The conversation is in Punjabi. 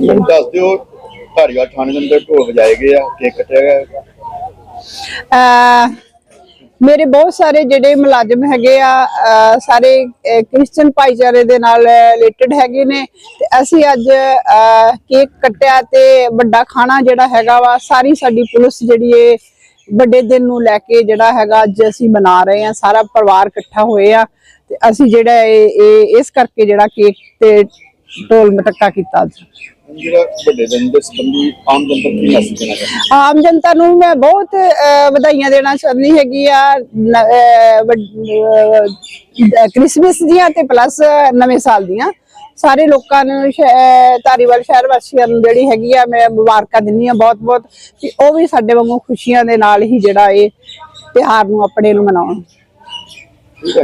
ਮੈਨੂੰ ਦੱਸ ਦਿਓ ਧਾਰੀਵਾਲ ਥਾਣੇ ਦੇ ਅੰਦਰ ਢੋਲ ਵਜਾਏ ਗਏ ਆ ਕੇਕ ਕੱਟਿਆ ਗਿਆ ਅਹ ਮੇਰੇ ਬਹੁਤ ਸਾਰੇ ਜਿਹੜੇ ਮੁਲਾਜ਼ਮ ਹੈਗੇ ਆ ਅਹ ਸਾਰੇ ਕ੍ਰਿਸਚੀਅਨ ਭਾਈਚਾਰੇ ਦੇ ਨਾਲ ਰਿਲੇਟਡ ਹੈਗੇ ਨੇ ਤੇ ਅਸੀਂ ਅੱਜ ਅਹ ਕੇਕ ਕੱਟਿਆ ਤੇ ਵੱਡਾ ਖਾਣਾ ਜਿਹੜਾ ਹੈਗਾ ਵਾ ਸਾਰੀ ਸਾਡੀ ਪੁਲਿਸ ਜਿਹੜੀ ਏ ਵੱਡੇ ਦਿਨ ਨੂੰ ਲੈ ਕੇ ਜਿਹੜਾ ਹੈਗਾ ਅੱਜ ਅਸੀਂ ਮਨਾ ਰਹੇ ਆ ਸਾਰਾ ਪਰਿਵਾਰ ਇਕੱਠਾ ਹੋਏ ਆ ਤੇ ਅਸੀਂ ਜਿਹੜਾ ਇਹ ਇਹ ਇਸ ਕਰਕੇ ਜਿਹੜਾ ਕੇਕ ਤੇ ਢੋਲ ਮਟਕਾ ਕੀਤਾ ਅੱਜ। ਜਿਹੜਾ ਵੱਡੇ ਦਿਨ ਦੇ ਸੰਬੰਧੀ ਆਮ ਜਨਤਾ ਨੂੰ ਕੀ ਮੈਸੇਜ ਦੇਣਾ ਚਾਹੁੰਦੇ ਆਮ ਜਨਤਾ ਨੂੰ ਮੈਂ ਬਹੁਤ ਅਹ, ਵਧਾਈਆਂ ਦੇਣਾ ਚਾਹੁੰਦੀ ਹੈਗੀ ਆ ਨ- ਅਹ, ਵੱਡ- ਅਹ, ਕ੍ਰਿਸਮਸ ਦੀਆਂ ਤੇ ਪਲੱਸ ਨਵੇਂ ਸਾਲ ਦੀਆਂ। ਸਾਰੇ ਲੋਕਾਂ ਨੂੰ ਅਹ, ਧਾਰੀਵਾਲ ਸ਼ਹਿਰ ਵਾਸੀਆਂ ਨੂੰ ਜਿਹੜੀ ਹੈਗੀ ਆ ਮੈਂ ਮੁਬਾਰਕਾਂ ਦਿੰਦੀ ਆ ਬਹੁਤ ਬਹੁਤ ਕਿ ਉਹ ਵੀ ਸਾਡੇ ਵਾਂਗੂ ਖੁਸ਼ੀਆਂ ਦੇ ਨਾਲ ਹੀ ਜਿਹੜਾ ਇਹ ਤਿਉਹਾਰ ਨੂੰ ਆਪਣੇ ਨੂੰ ਮਨਾਉਣ। ਠੀਕ ਹੈ।